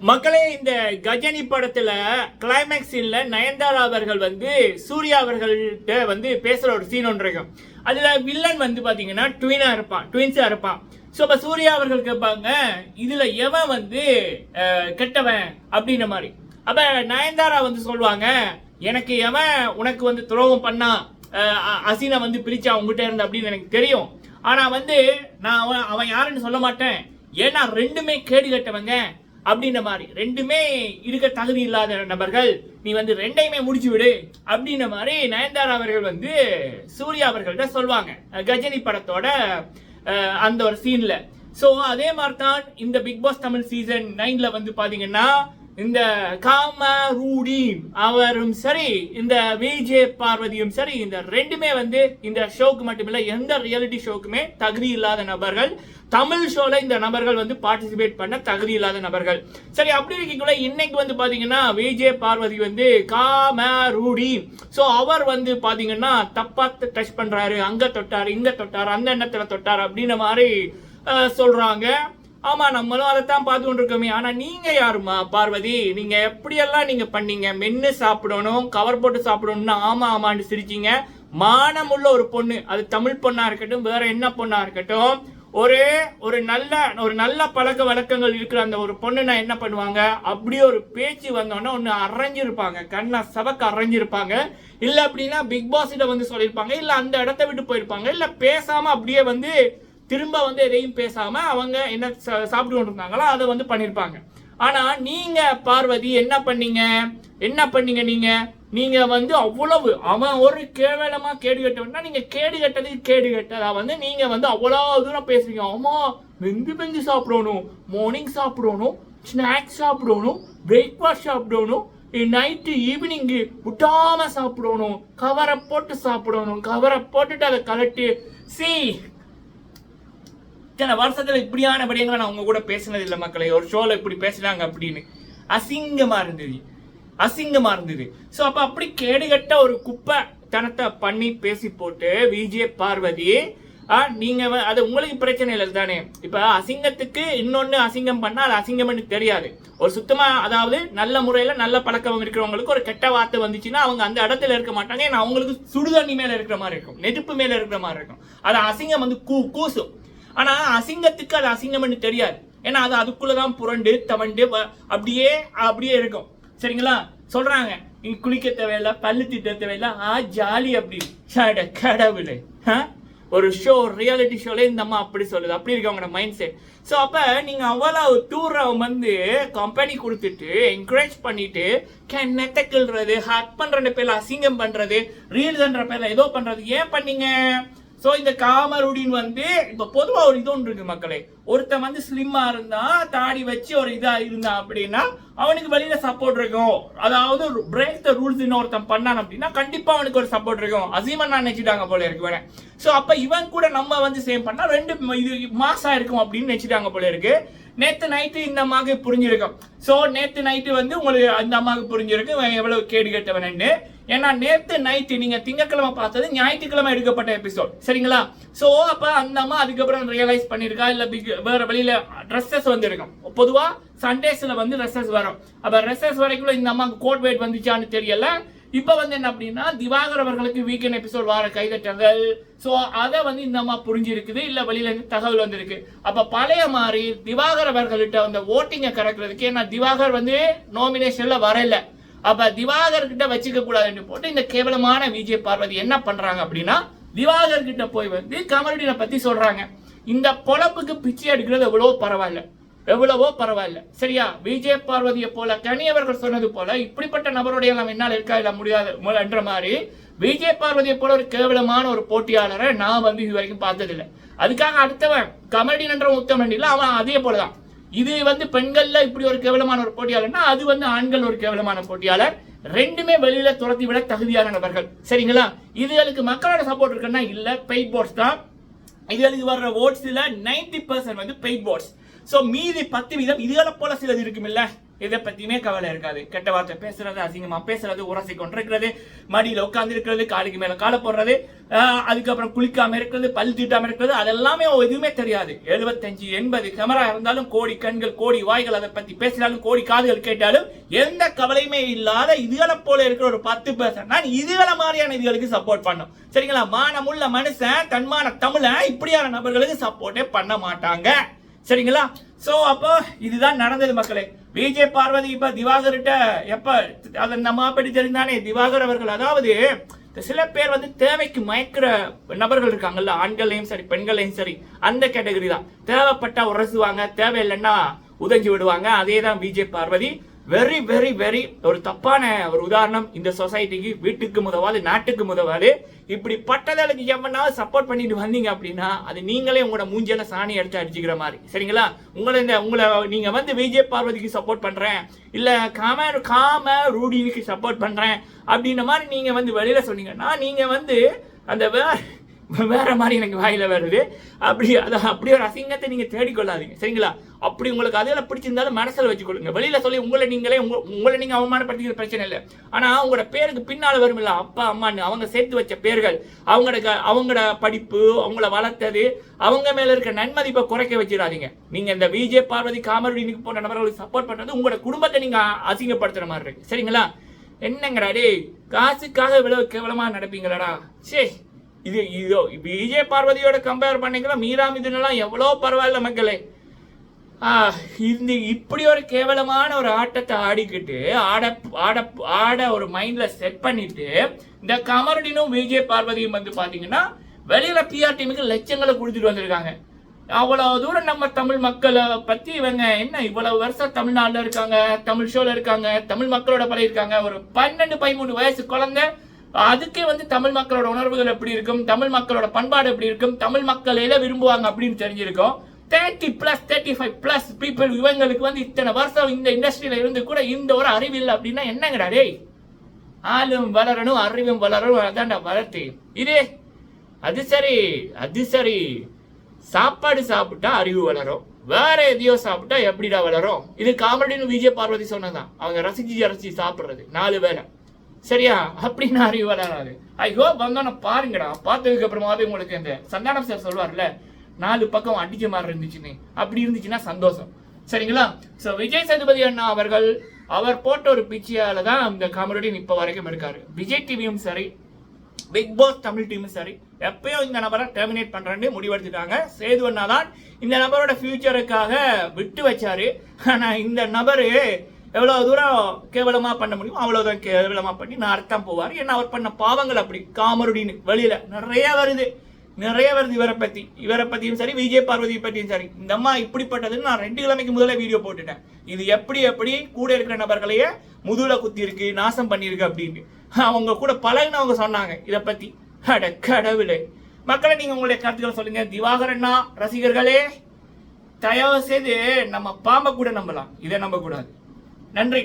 மக்களே இந்த கஜினி படத்துல கிளைமேக்ஸ் சீன்ல நயன்தாரா அவர்கள் வந்து சூர்யா அவர்கள்ட்ட வந்து பேசுற ஒரு சீன் ஒன்று இருக்கும். அதுல வில்லன் வந்து பாத்தீங்கன்னா ட்வினா இருப்பான் ட்வின்ஸா இருப்பான் ஸோ இப்போ சூர்யா அவர்கள் கேட்பாங்க இதுல எவன் வந்து கெட்டவன்? அப்படின்ற மாதிரி. அப்ப நயன்தாரா வந்து சொல்லுவாங்க எனக்கு எவன் உனக்கு வந்து துரோகம் பண்ணா அசீனா அ- அசீனை வந்து பிரிச்சா உங்ககிட்ட இருந்து? அப்படின்னு எனக்கு தெரியும். ஆனா வந்து நான் அவன் அவன் யாருன்னு சொல்ல மாட்டேன். ஏன்னா ரெண்டுமே கேடு கட்டவங்க. அப்படின்ற மாதிரி. ரெண்டுமே இருக்க தகுதி இல்லாத நபர்கள் நீ வந்து ரெண்டையுமே முடிச்சு விடு அப்படின்ற மாதிரி நயன்தாரா அவர்கள் வந்து சூர்யா அவர்கள்ட்ட சொல்லுவாங்க கஜினி படத்தோட அந்த ஒரு சீன்ல ஸோ அதே மாதிரி தான் இந்த பிக் பாஸ் தமிழ் சீசன் நைன்ல வந்து பாத்தீங்கன்னா இந்த காம ரூடி அவரும் சரி இந்த விஜே பார்வதியும் சரி இந்த ரெண்டுமே வந்து இந்த ஷோக்கு மட்டுமில்ல எந்த ரியாலிட்டி ஷோக்குமே தகுதி இல்லாத நபர்கள் தமிழ் ஷோல இந்த நபர்கள் வந்து பார்ட்டிசிபேட் பண்ண தகுதி இல்லாத நபர்கள். சரி அப்படி இருக்கக்குள்ள இன்னைக்கு வந்து பாத்தீங்கன்னா விஜே பார்வதி வந்து காம ரூடி ஸோ அவர் வந்து பாத்தீங்கன்னா தப்பா டச் பண்றாரு அங்க தொட்டாரு இங்க தொட்டாரு அந்த எண்ணத்துல தொட்டாரு அப்படின்ற மாதிரி சொல்றாங்க. ஆமா நம்மளும் அதைத்தான் பார்த்து கொண்டிருக்கோமே ஆனா நீங்க யாருமா பார்வதி? நீங்க எப்படியெல்லாம் நீங்க பண்ணீங்க? மென்னு சாப்பிடணும் கவர் போட்டு சாப்பிடணும்னு ஆமா ஆமான்னு சிரிச்சீங்க. மானமுள்ள ஒரு பொண்ணு. அது தமிழ் பொண்ணா இருக்கட்டும் வேற என்ன பொண்ணா இருக்கட்டும். ஒரு ஒரு நல்ல ஒரு நல்ல பழக்க வழக்கங்கள் இருக்கிற அந்த ஒரு பொண்ணு நான் என்ன பண்ணுவாங்க? அப்படியே ஒரு பேச்சு வந்தோன்னா ஒன்று அரைஞ்சிருப்பாங்க. கண்ணை சபக்க அரைஞ்சிருப்பாங்க. இல்லை அப்படின்னா பிக் பாஸில் வந்து சொல்லியிருப்பாங்க. இல்லை அந்த இடத்த விட்டு போயிருப்பாங்க. இல்லை பேசாமல் அப்படியே வந்து திரும்ப வந்து எதையும் பேசாம அவங்க என்ன சா- சாப்பிட்டு கொண்டு இருந்தாங்களோ அதை வந்து பண்ணிருப்பாங்க. ஆனா நீங்க பார்வதி என்ன பண்ணீங்க? என்ன பண்ணீங்க நீங்க? நீங்க வந்து அவ்வளவு அவன் ஒரு கேவலமா கேடு கட்டவனா நீங்க கேடு கட்டது கேடு கட்டதா வந்து நீங்க வந்து அவ்வளவு தூரம் பேசுறீங்க. ஆமா வெந்து வெந்து சாப்பிடணும். மார்னிங் சாப்பிடணும் ஸ்நாக்ஸ் சாப்பிடணும் பிரேக்ஃபாஸ்ட் சாப்பிடணும் நைட்டு ஈவினிங்கு விட்டாம சாப்பிடணும். கவரை போட்டு சாப்பிடணும். கவரை போட்டுட்டு அதை கலட்டி சி இத்தனை வருஷத்துல இப்படியான விடயங்களை நான் உங்க கூட பேசினது இல்லை மக்களை. ஒரு ஷோல இப்படி பேசுனாங்க அப்படின்னு. அசிங்கமா இருந்தது. அசிங்கமா இருந்தது. ஸோ அப்ப அப்படி கேடுகட்ட ஒரு குப்பை தனத்தை பண்ணி பேசி போட்டு விஜே பார்வதி ஆ, நீங்க அது உங்களுக்கு பிரச்சனை இல்லை தானே. இப்ப அசிங்கத்துக்கு இன்னொன்னு அசிங்கம் பண்ணா அது அசிங்கம்னு தெரியாது. ஒரு சுத்தமா அதாவது நல்ல முறையில நல்ல பழக்கம் இருக்கிறவங்களுக்கு ஒரு கெட்ட வார்த்தை வந்துச்சுன்னா அவங்க அந்த இடத்துல இருக்க மாட்டாங்க. ஏன்னா அவங்களுக்கு சுடுதண்ணி மேல இருக்கிற மாதிரி இருக்கும். நெருப்பு மேல இருக்கிற மாதிரி இருக்கும். அது அசிங்கம் வந்து கூ கூசும். ஆனா அசிங்கத்துக்கு அது அசிங்கம்னு தெரியாது. ஏன்னா அது அதுக்குள்ளதான் புரண்டு தவண்டு அப்படியே அப்படியே இருக்கும். சரிங்களா? சொல்றாங்க. நீ குளிக்க தேவையில்ல பல்லு திட்ட தேவையில்ல ஆ ஜாலி அப்படி. கடவுளு. ஆ? ஒரு ஷோ ரியாலிட்டி ஷோல இந்த அம்மா அப்படி சொல்லுது. அப்படி இருக்கு அவங்களோட மைண்ட் செட் ஸோ அப்ப நீங்க அவ்வளவு டூரை வந்து கம்பெனி கொடுத்துட்டு என்கரேஜ் பண்ணிட்டு கென்னத்தை கிள்றது ஹக் பண்ற பேர்ல அசிங்கம் பண்றது ரீல்ஸ்ன்ற பேர்ல ஏதோ பண்றது ஏன் பண்ணீங்க? சோ இந்த காமருடின் வந்து இப்போ பொதுவாக ஒரு இது ஒன்று இருக்குது மக்களே. ஒருத்தன் வந்து ஸ்லிம்மா இருந்தா தாடி வச்சு ஒரு இதா இருந்தான் அப்படின்னா அவனுக்கு வெளியில சப்போர்ட் இருக்கும். அதாவது பிரேக் த ரூல்ஸ் ஒருத்தன் பண்ணான் அப்படின்னா கண்டிப்பா அவனுக்கு ஒரு சப்போர்ட் இருக்கும். அசீமன் நினைச்சிட்டாங்க போல இருக்கு வேற சோ அப்ப இவன் கூட நம்ம வந்து சேம் பண்ணா ரெண்டு இது மாசா இருக்கும் அப்படின்னு நினைச்சிட்டாங்க போல இருக்கு. நேத்து நைட்டு இந்த அம்மாவுக்கு புரிஞ்சிருக்கும். சோ நேத்து நைட்டு வந்து உங்களுக்கு அந்த அம்மாவுக்கு புரிஞ்சிருக்கு எவ்வளவு கேடு கெட்டவனன்னு. ஏன்னா நேத்து நைட்டு நீங்க திங்கக்கிழமை பார்த்தது ஞாயிற்றுக்கிழமை எடுக்கப்பட்ட எபிசோட் சரிங்களா? சோ அப்ப அந்த அம்மா அதுக்கப்புறம் ரியலைஸ் பண்ணிருக்கா? இல்ல big- வேற வழியில ட்ரெஸ்ஸஸ் வந்து இருக்கும் பொதுவா சண்டேஸ்ல வந்து ட்ரெஸ்ஸஸ் வரும். அப்ப ட்ரெஸ்ஸஸ் வரைக்கும் இந்த அம்மாவுக்கு கோட் வெயிட் வந்துச்சான்னு தெரியல. இப்ப வந்து என்ன அப்படின்னா திவாகர் அவர்களுக்கு வீக்கெண்ட் எபிசோட் வார கைதட்டங்கள். சோ அதை வந்து இந்த அம்மா புரிஞ்சிருக்குது. இல்ல வெளியில இருந்து தகவல் வந்திருக்கு. அப்ப பழைய மாதிரி திவாகர் அவர்கள்ட்ட அந்த ஓட்டிங்க கறக்குறதுக்கு ஏன்னா திவாகர் வந்து நாமினேஷன்ல வரல. அப்ப திவாகர் கிட்ட வச்சுக்க கூடாதுன்னு போட்டு இந்த கேவலமான விஜய் பார்வதி என்ன பண்றாங்க அப்படின்னா திவாகர் கிட்ட போய் வந்து கமருடினை பத்தி சொல்றாங்க. இந்த பொழப்புக்கு பிச்சை எடுக்கிறது எவ்வளவோ பரவாயில்ல. எவ்வளவோ பரவாயில்ல. சரியா? விஜய பார்வதியை போல கனியவர்கள் சொன்னது போல இப்படிப்பட்ட நபருடைய நம்ம என்னால் இருக்கா இல்ல முடியாது என்ற மாதிரி விஜய பார்வதியை போல ஒரு கேவலமான ஒரு போட்டியாளரை நான் வந்து இது வரைக்கும் பார்த்ததில்லை. அதுக்காக அடுத்தவன் கமர்டின் என்ற உத்தமன் அவன் அதே போலதான். இது வந்து பெண்கள்ல இப்படி ஒரு கேவலமான ஒரு போட்டியாளர்னா அது வந்து ஆண்கள் ஒரு கேவலமான போட்டியாளர். ரெண்டுமே வெளியில துரத்தி விட தகுதியான நபர்கள். சரிங்களா? இதுகளுக்கு மக்களோட சப்போர்ட் இருக்குன்னா இல்ல பெயிட் போர்ட்ஸ் தான். இதுகளுக்கு வர்ற ஓட்ஸ்ல 90% பர்சன்ட் வந்து பெய்ட் போர்ட்ஸ் ஸோ மீதி பத்து வீதம் இதுகளை போல சிலது இருக்குமில்ல? எதை இதை பத்தியுமே கவலை இருக்காது. கெட்ட வார்த்தை பேசுறது அசிங்கமா பேசுறது உரசி கொண்டிருக்கிறது மடியில உட்கார்ந்து இருக்கிறது காலுக்கு மேல காலை போடுறது அதுக்கப்புறம் குளிக்காம இருக்கிறது பல் தீட்டாம இருக்கிறது அதெல்லாமே எதுவுமே தெரியாது. எழுபத்தஞ்சு எண்பது கேமரா இருந்தாலும் கோடி கண்கள் கோடி வாய்கள் அதை பத்தி பேசினாலும் கோடி காதுகள் கேட்டாலும் எந்த கவலையுமே இல்லாத இதுகளை போல இருக்கிற ஒரு பத்து பேர்சன்ட் நான் இதுகளை மாதிரியான இதுகளுக்கு சப்போர்ட் பண்ணும். சரிங்களா? மானமுள்ள மனுஷன் தன்மான தமிழை இப்படியான நபர்களுக்கு சப்போர்ட்டே பண்ண மாட்டாங்க. சரிங்களா? சோ அப்போ இதுதான் நடந்தது மக்களே. விஜய் பார்வதி இப்ப திவாகர்கிட்ட எப்ப அதை நம்ம அப்படி தெரிந்தானே? திவாகர் அவர்கள் அதாவது சில பேர் வந்து தேவைக்கு மயக்கிற நபர்கள் இருக்காங்கல்ல ஆண்களையும் சரி பெண்களையும் சரி அந்த கேட்டகரி தான். தேவைப்பட்டா உரசுவாங்க தேவையில்லைன்னா உதஞ்சி விடுவாங்க. அதே தான் Vijay Parvathi very very very ஒரு தப்பான ஒரு உதாரணம் இந்த சொசைட்டிக்கு வீட்டுக்கு முதவாது நாட்டுக்கு முதவாது. இப்படி பட்டதளுக்கு எவனாவது சப்போர்ட் பண்ணிட்டு வந்தீங்க அப்படின்னா அது நீங்களே உங்களோட மூஞ்சியில சாணி அடிச்சு அடிச்சுக்கிற மாதிரி. சரிங்களா? உங்களை இந்த உங்களை நீங்க வந்து விஜய் பார்வதிக்கு சப்போர்ட் பண்றேன். இல்ல காம காம ரூடினுக்கு சப்போர்ட் பண்றேன். அப்படின்ற மாதிரி நீங்க வந்து வெளியில சொன்னீங்கன்னா நீங்க வந்து அந்த வேற மாதிரி எனக்கு வாயில வருது. அப்படி அதை அப்படி ஒரு அசிங்கத்தை நீங்க தேடிக்கொள்ளாதீங்க. சரிங்களா? அப்படி உங்களுக்கு அதில் பிடிச்சிருந்தாலும் மனசில் வச்சுக்கொள்ளுங்க. வெளியில சொல்லி உங்களை நீங்களே உங்க- உங்களை நீங்க அவமானப்படுத்திக்கிற பிரச்சனை இல்லை. ஆனா அவங்களோட பேருக்கு பின்னால் வருமில்ல அப்பா அம்மான்னு அவங்க சேர்த்து வச்ச பேர்கள் அவங்களோட க- அவங்களோட படிப்பு அவங்கள வளர்த்தது அவங்க மேல இருக்க நன்மதிப்பை குறைக்க வச்சிடாதீங்க. நீங்க இந்த விஜய் பார்வதி காமருடினுக்கு போன்ற நபர்களுக்கு சப்போர்ட் பண்றது உங்களோட குடும்பத்தை நீங்க அசிங்கப்படுத்துற மாதிரி இருக்கு. சரிங்களா? என்னங்கடா டேய் காசுக்காக இவ்வளவு கேவலமா நடப்பீங்களாடா? சே இது இதோ விஜய் பார்வதியோட கம்பேர் பண்ணீங்களா? மீரா மிதுனெல்லாம் எவ்வளோ பரவாயில்ல மக்களே. ஆ, இந்த இப்படி ஒரு கேவலமான ஒரு ஆட்டத்தை ஆடிக்கிட்டு ஆட ஆட ஆட ஒரு மைண்டில் செட் பண்ணிட்டு இந்த கமருடினும் விஜய் பார்வதியும் வந்து பார்த்தீங்கன்னா வெளியில் பிஆர் டீமுக்கு லட்சங்களை கொடுத்துட்டு வந்திருக்காங்க. அவ்வளோ தூரம் நம்ம தமிழ் மக்களை பற்றி இவங்க என்ன இவ்வளோ வருஷம் தமிழ்நாட்டில் இருக்காங்க தமிழ் ஷோவில் இருக்காங்க தமிழ் மக்களோட பழகிருக்காங்க ஒரு பன்னெண்டு பதிமூணு வயசு குழந்தை அதுக்கே வந்து தமிழ் மக்களோட உணர்வுகள் எப்படி இருக்கும்? தமிழ் மக்களோட பண்பாடு எப்படி இருக்கும்? தமிழ் மக்கள் எதை விரும்புவாங்க அப்படின்னு தெரிஞ்சிருக்கும். Thirty plus thirty five plus people இவங்களுக்கு வந்து இத்தனை வருஷம் இந்த இண்டஸ்ட்ரியில இருந்து கூட இந்த ஒரு அறிவு இல்லை அப்படின்னா என்னங்கடா டேய்? ஆளும் வளரணும் அறிவும் வளரணும் அதான்டா வளர்த்து. இது அது சரி அது சரி. சாப்பாடு சாப்பிட்டா அறிவு வளரும். வேற எதையோ சாப்பிட்டா எப்படிடா வளரும்? இது காமெடின்னு விஜய பார்வதி சொன்னதான். அவங்க ரசிச்சு ரசிச்சு சாப்பிடுறது. நாலு வேலை சரியா? அப்படின்னு அறிவு வராது ஐயோ வந்தோன்னு பாருங்கடா. பார்த்ததுக்கு அப்புறமாவது உங்களுக்கு இந்த சந்தானம் சார் சொல்வார்ல நாலு பக்கம் அடிச்ச மாதிரி இருந்துச்சுன்னு. அப்படி இருந்துச்சுன்னா சந்தோஷம். சரிங்களா? ஸோ விஜய் சேதுபதி அண்ணா அவர்கள் அவர் போட்ட ஒரு பிச்சையால தான் இந்த காமெடியும் இப்போ வரைக்கும் இருக்காரு. விஜய் டிவியும் சரி பிக் பாஸ் தமிழ் டீமும் சரி எப்பயும் இந்த நபரை டெர்மினேட் பண்ணுறேன்னு முடிவெடுத்துட்டாங்க. சேது அண்ணா தான் இந்த நபரோட ஃபியூச்சருக்காக விட்டு வச்சாரு. ஆனால் இந்த நபரு எவ்வளோ தூரம் கேவலமாக பண்ண முடியும் அவ்வளவுதான் கேவலமாக பண்ணி நான் அர்த்தம் போவார். ஏன்னா அவர் பண்ண பாவங்கள் அப்படி. காமருடின்னு வெளியில நிறைய வருது. நிறைய வருது இவரை பற்றி இவரை பற்றியும் சரி விஜய் பார்வதி பற்றியும் சரி. இந்த அம்மா இப்படிப்பட்டதுன்னு நான் ரெண்டு கிழமைக்கு முதல்ல வீடியோ போட்டுட்டேன். இது எப்படி எப்படி கூட இருக்கிற நபர்களையே முதுகுல குத்தி இருக்கு நாசம் பண்ணியிருக்கு அப்படின்னு அவங்க கூட பழகினவங்க சொன்னாங்க இதை பற்றி அட கடவுளே. மக்களை நீங்கள் உங்களுடைய கருத்துக்களை சொல்லுங்க. திவாகரண்ணா ரசிகர்களே தயவு செய்து நம்ம பாம்பை கூட நம்பலாம். இதை நம்பக்கூடாது. நன்றி.